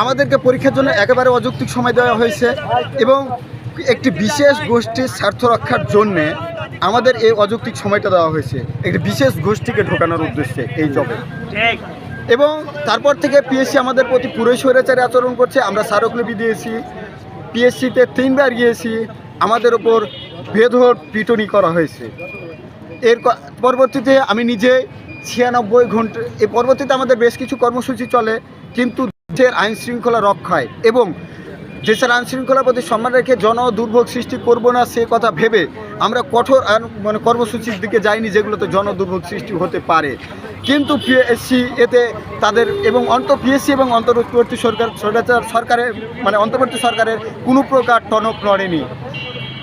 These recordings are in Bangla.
আমাদেরকে পরীক্ষার জন্য একেবারে অযৌক্তিক সময় দেওয়া হয়েছে এবং একটি বিশেষ গোষ্ঠীর স্বার্থ রক্ষার জন্যে আমাদের এই অযৌক্তিক সময়টা দেওয়া হয়েছে। একটি বিশেষ গোষ্ঠীকে ঢোকানোর উদ্দেশ্যে এই জবে। এবং তারপর থেকে পিএসসি আমাদের প্রতি পুরোই স্বৈরাচারী আচরণ করছে। আমরা স্মারকলিপি দিয়েছি। পিএসসিতে তিনবার গিয়েছি। আমাদের ওপর বেধর পিটনি করা হয়েছে। এর পরবর্তীতে আমি নিজে ছিয়ানব্বই ঘণ্টা এর পরবর্তীতে আমাদের বেশ কিছু কর্মসূচি চলে, কিন্তু দেশের আইন শৃঙ্খলা রক্ষায় এবং দেশের আইন শৃঙ্খলার প্রতি সম্মান রেখে জন দুর্ভোগ সৃষ্টি করব না সে কথা ভেবে আমরা কঠোর মানে কর্মসূচির দিকে যাইনি যেগুলোতে জন দুর্ভোগ সৃষ্টি হতে পারে। কিন্তু পিএসসি এতে তাদের এবং অন্ত পিএসসি এবং অন্তর্বর্তী সরকার সরকারের মানে অন্তর্বর্তী সরকারের কোনো প্রকার টনক নড়েনি।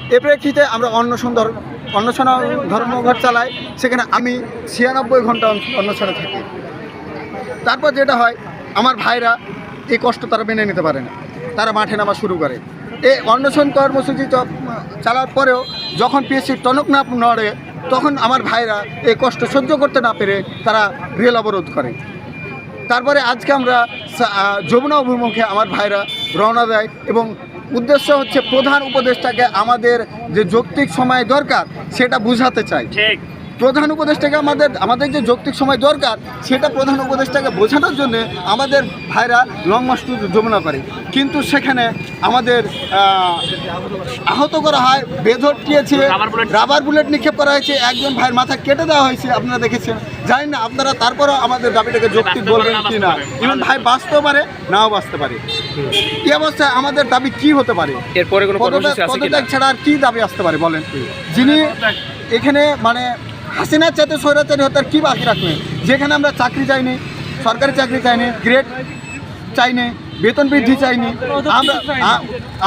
এ প্রেক্ষিতে আমরা অন্বেষণ ধর- অন্বেষণ ধর্মঘট চালাই, সেখানে আমি ছিয়ানব্বই ঘণ্টা অন- অন্বেষণে থাকি। তারপর যেটা হয়, আমার ভাইরা এই কষ্ট তারা মেনে নিতে পারে না। তারা মাঠে নামা শুরু করে। এই অন্বেষণ কর্মসূচি চালার পরেও যখন পিএসসি টনক না নড়ে, তখন আমার ভাইরা এই কষ্ট সহ্য করতে না পেরে তারা রেল অবরোধ করে। তারপরে আজকে আমরা যমুনা অভিমুখে আমার ভাইরা রওনা দেয় এবং উদ্দেশ্য হচ্ছে প্রধান উপদেষ্টাকে আমাদের যে যৌক্তিক সময় দরকার সেটা বুঝাতে চাই। ঠিক। প্রধান উপদেষ্টাকে আমাদের আমাদের যে যৌক্তিক সময় দরকার সেটা প্রধান উপদেষ্টাকে বোঝানোর জন্য আমাদের ভাইরা লং মার্চ টু যমুনা করে কিন্তু সেখানে আমাদের আহত করা হয় বেধর দিয়েছে রাবার বুলেট। নিক্ষেপ করা হয়েছে একজন ভাইয়ের মাথা কেটে দেওয়া হয়েছে আপনারা দেখেছেন। জানি না আপনারা তারপরেও আমাদের দাবিটাকে যৌক্তিক বলবেন কি না। ইভেন ভাই বাঁচতেও পারে নাও বাঁচতে পারে। এই অবস্থায় আমাদের দাবি কি হতে পারে? এরপরে কোনো? পদত্যাগ ছাড়া আর কি দাবি আসতে পারে বলেন? যিনি এখানে মানে হাসিনার চাইতে স্বৈরাচারী হত্যার কী বাকি রাখবে? যেখানে আমরা চাকরি চাইনি, সরকারি চাকরি চাইনি গ্রেড চাইনি, বেতন বৃদ্ধি চাইনি, আমরা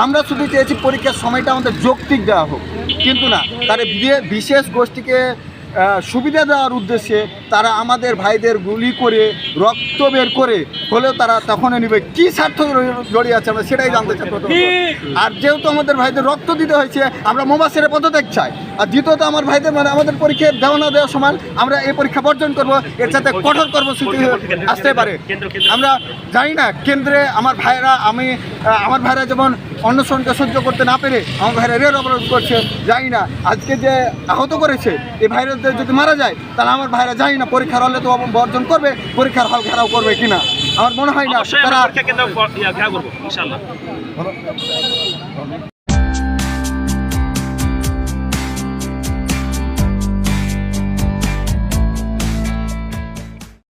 আমরা শুধু চেয়েছি পরীক্ষার সময়টা আমাদের যৌক্তিক দেওয়া হোক। কিন্তু না, তার বিশেষ গোষ্ঠীকে সুবিধা দেওয়ার উদ্দেশ্যে তারা আমাদের ভাইদের গুলি করে রক্ত বের করে হলেও তারা তখনই নেবে। কি স্বার্থ জড়িয়ে আছে আমরা সেটাই জানতে চাই। আর যেহেতু আমাদের ভাইদের রক্ত দিতে হয়েছে আমরা মোবা ছেড়ে পদত্যাগ চাই। আর দ্বিতীয়ত আমার ভাইদের মানে আমাদের পরীক্ষা দেওয়া না দেওয়ার সমান আমরা এই পরীক্ষা বর্জন করব এর সাথে কঠোর কর্মসূচি আসতে পারে। আমরা জানি না কেন্দ্রে আমার ভাইরা আমি আমার ভাইরা যেমন অন্বেষণকে সহ্য করতে না পেরে আমার ভাইরা রেল অবরোধ করছে জানি না। আজকে যে আহত করেছে এই ভাইরাসদের যদি মারা যায় তাহলে আমার ভাইরা জানি না পরীক্ষার হলে তো বর্জন করবে পরীক্ষার হল ঘেরাও করবে কিনা? আমার মনে হয় না তারা